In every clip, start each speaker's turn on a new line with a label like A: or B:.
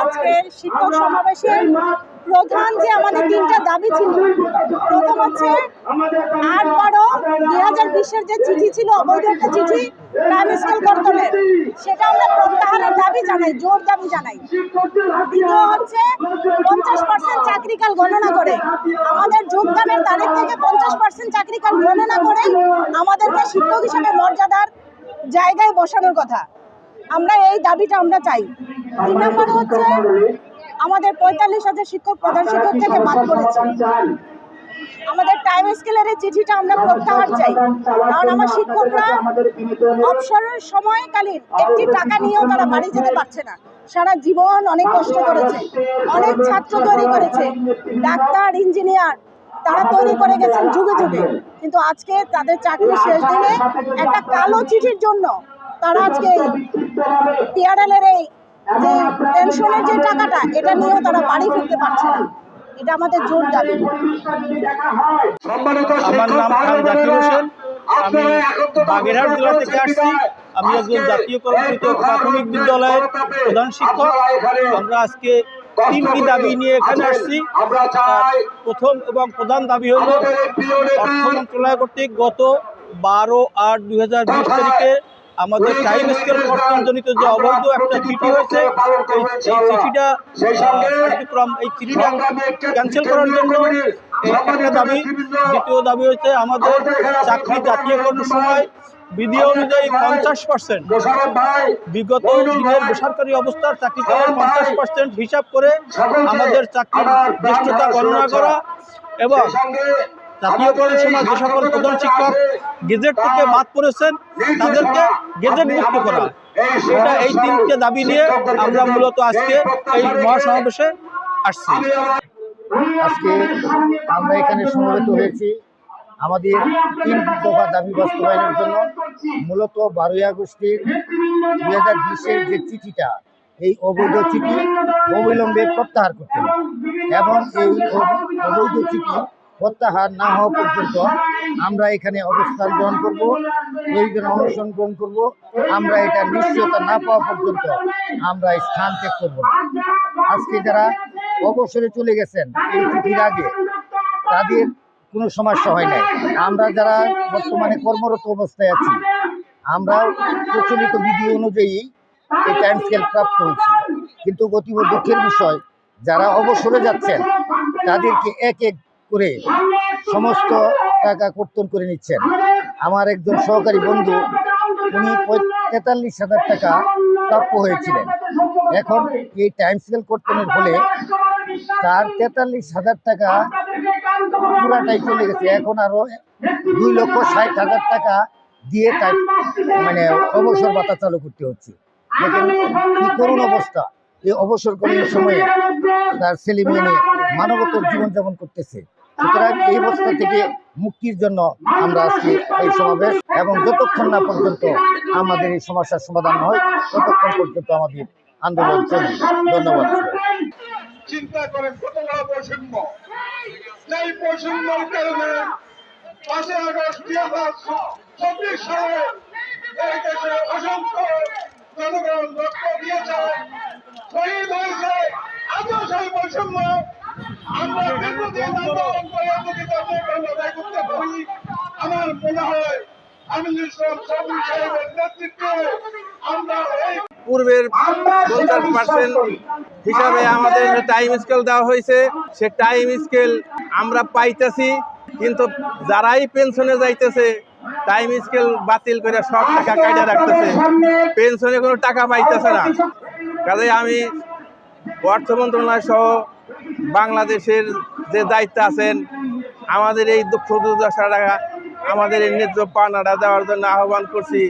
A: আজকে শিক্ষক সমাবেশের প্রধান যে আমাদের তিনটা দাবি ছিল প্রথম হচ্ছে আট বারো দুই হাজার বিশের যে চিঠি ছিল অবৈধ একটা চিঠি প্রাইম স্কুল কর্তনের সেটা আমরা প্রত্যাহারের দাবি জানাই জোর দাবি জানাই। দ্বিতীয় হচ্ছে পঞ্চাশ পার্সেন্ট চাকরিকাল গণনা করে। আমাদের যোগদানের তারিখ থেকে পঞ্চাশ পার্সেন্ট চাকরিকাল গণনা করে আমাদেরকে শিক্ষক হিসেবে মর্যাদার জায়গায় বসানোর কথা। আমরা এই দাবিটা আমরা চাই। তিন নম্বর হচ্ছে আমাদের পঁয়তাল্লিশ হাজার শিক্ষক প্রধান শিক্ষক থেকে বাদ করেছে আমাদের টাইম স্কেলের এই চিঠিটা আমরা প্রত্যাহার চাই। কারণ আমার শিক্ষকরা অবসরের সময়কালীন একটি টাকা নিয়েও তারা বাড়ি যেতে পারছে না। সারা জীবন অনেক কষ্ট করেছে। অনেক ছাত্র তৈরি করেছে। ডাক্তার ইঞ্জিনিয়ার তারা তৈরি করে গেছেন যুগে যুগে। কিন্তু আজকে তাদের চাকরি শেষ দিনে একটা কালো চিঠির জন্য তারা আজকে পিআরএলের এই যে পেনশনের যে টাকাটা এটা নিয়েও তারা বাড়ি ফিরতে পারছে না। এটা আমাদের জোর দাবি।
B: আমার নাম খান জাকির হোসেন। আমি বাগেরহাট জেলা থেকে আসছি। আমি একজন জাতীয় কর্মকৃত প্রাথমিক বিদ্যালয়ের প্রধান শিক্ষক। আমরা আজকে তিনটি দাবি নিয়ে এখানে আসছি।
C: আমরা
B: তার
C: চাই
B: প্রথম এবং প্রধান দাবি হল অর্থ মন্ত্রণালয় কর্তৃক গত বারো আট দুই হাজার বিশ তারিখে আমাদের টাইম স্কেল কর্তনজনিত যে অবৈধ একটা চিঠি হয়েছে এই চিঠিটা কার্যক্রম এই চিঠিটা ক্যান্সেল করার জন্য একটা দাবি দ্বিতীয় দাবি হচ্ছে আমাদের চাকরি জাতীয়করণের সময় বিধি অনুযায়ী পঞ্চাশ পার্সেন্ট বিগত দিনের বেসরকারি অবস্থার চাকরিকালের পঞ্চাশ পার্সেন্ট হিসাব করে আমাদের চাকরির জ্যেষ্ঠতা গণনা করা এবং
C: সঙ্গে
B: জাতীয়করণের যে সকল প্রধান শিক্ষক গেজেট থেকে বাদ পড়েছেন, তাদেরকে গেজেট মুক্ত করা। এটা এই তিনটে দাবি নিয়ে আমরা মূলত আজকে এই মহাসমাবেশে আসছি।
D: আজকে আমরা এখানে সমবেত হয়েছি। আমাদের তিন দফা দাবি বাস্তবায়নের জন্য। মূলত বারোই আগস্টের দুই হাজার বিশের যে চিঠিটা, এই অবৈধ চিঠি অবিলম্বে প্রত্যাহার করতে হবে। এবং এই অবৈধ চিঠি প্রত্যাহার না হওয়া পর্যন্ত আমরা এখানে অবস্থান গ্রহণ করব, প্রয়োজনে অনশন গ্রহণ করব। আমরা এটা নিশ্চয়তা না পাওয়া পর্যন্ত আমরা স্থান ত্যাগ করব আজকে যারা অবসরে চলে গেছেন, এই চিঠির আগে, তাদের কোনো সমস্যা হয় নাই। আমরা যারা বর্তমানে কর্মরত অবস্থায় আছি, আমরা প্রচলিত বিধি অনুযায়ী এই টাইম স্কেল প্রাপ্ত হয়েছি। কিন্তু অতীব দুঃখের বিষয়, যারা অবসরে যাচ্ছেন, তাদেরকে এক এক করে সমস্ত টাকা কর্তন করে নিচ্ছেন। আমার একজন সহকারী বন্ধু, উনি তেতাল্লিশ হাজার টাকা প্রাপ্য হয়েছিলেন। এখন এই টাইম স্কেল কর্তনের ফলে তার তেতাল্লিশ হাজার টাকা পুরাটাই চলে গেছে। এখন আরও দুই লক্ষ ষাট হাজার টাকা দিয়ে তার মানে অবসর ভাতা চালু করতে হচ্ছে। দেখেন করুণ অবস্থা। এই অবসরকালীন সময়ে তার ছেলে মেয়ে মানবতর জীবনযাপন করতেছে। সুতরাং এই অবস্থা থেকে মুক্তির জন্য আমরা আজকে এই সমাবেশ এবং যতক্ষণ না পর্যন্ত আমাদের এই সমস্যার সমাধান হয় ততক্ষণ পর্যন্ত আমাদের আন্দোলন চলবে। ধন্যবাদ।
C: চিন্তা করেন কত বড় বৈষম্য। সেই বৈষম্যের কারণে পাঁচই আগস্ট দুই হাজার চব্বিশ সালে এই দেশে অসংখ্য জনগণ রক্ত দিয়েছে শহীদ হয়েছে। আজও সেই বৈষম্য আমরা দীর্ঘদিন আন্দোলন করে যদি তাদের আদায় করতে পারি আমার মনে হয় আমি নেতৃত্বে। আমরা
E: পূর্বের পঞ্চাশ পার্সেন্ট হিসাবে আমাদের টাইম স্কেল দেওয়া হয়েছে সে টাইম স্কেল আমরা পাইতেছি। কিন্তু যারাই পেনশনে যাইতেছে টাইম স্কেল বাতিল করে সব টাকা কাটা রাখতেছে। পেনশনে কোনো টাকা পাইতেছে না। কাজে আমি অর্থ মন্ত্রণালয় সহ বাংলাদেশের যে দায়িত্ব আছেন আমাদের এই দুঃখ দুর্দশা টাকা আমাদের এই ন্যায্য পাওনাটা দেওয়ার জন্য আহ্বান করছি।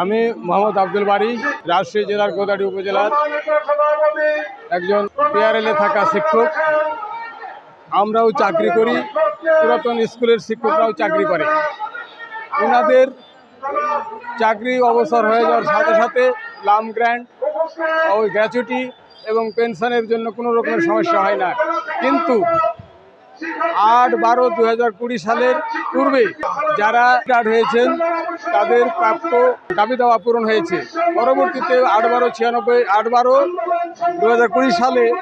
F: আমি মোহাম্মদ আব্দুল বাড়ি রাজশাহী জেলার গোদাটি উপজেলার একজন পেয়ারেলে থাকা শিক্ষক। আমরাও চাকরি করি, পুরাতন স্কুলের শিক্ষকরাও চাকরি করে। ওনাদের চাকরি অবসর হয়ে যাওয়ার সাথে সাথে লাম গ্র্যান্ড ওই গ্র্যাচুইটি এবং পেনশনের জন্য কোনো রকমের সমস্যা হয় না। কিন্তু আট বারো দু হাজার কুড়ি সালের পূর্বে যারা রিটায়ার্ড হয়েছেন, তাদের প্রাপ্য দাবি দেওয়া পূরণ হয়েছে। পরবর্তীতে আট বারো ছিয়ানব্বই, আট বারো দু হাজার কুড়ি সালে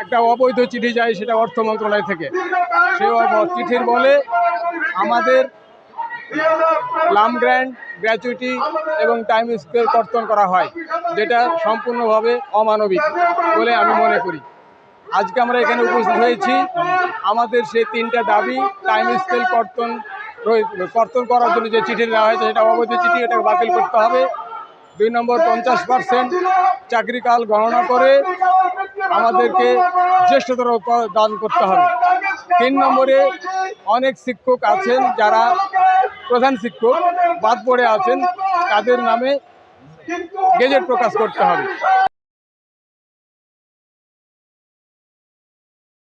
F: একটা অবৈধ চিঠি যায় সেটা অর্থ মন্ত্রণালয় থেকে। অব- চিঠির বলে আমাদের লাম গ্র্যান্ড গ্র্যাচুইটি এবং টাইম স্কেল কর্তন করা হয়, যেটা সম্পূর্ণভাবে অমানবিক বলে আমি মনে করি। আজকে আমরা এখানে উপস্থিত হয়েছি। আমাদের সেই তিনটা দাবি টাইম স্কেল কর্তন কর্তন করার জন্য যে চিঠি দেওয়া হয়েছে সেটা অবৈধ চিঠি, এটাকে বাতিল করতে হবে। দুই নম্বর পঞ্চাশ পার্সেন্ট চাকরিকাল গণনা করে আমাদেরকে জ্যেষ্ঠতর দান করতে হবে। তিন নম্বরে অনেক শিক্ষক আছেন যারা প্রধান শিক্ষক, বাদ পড়ে আছেন, তাদের নামে গেজেট প্রকাশ করতে হবে।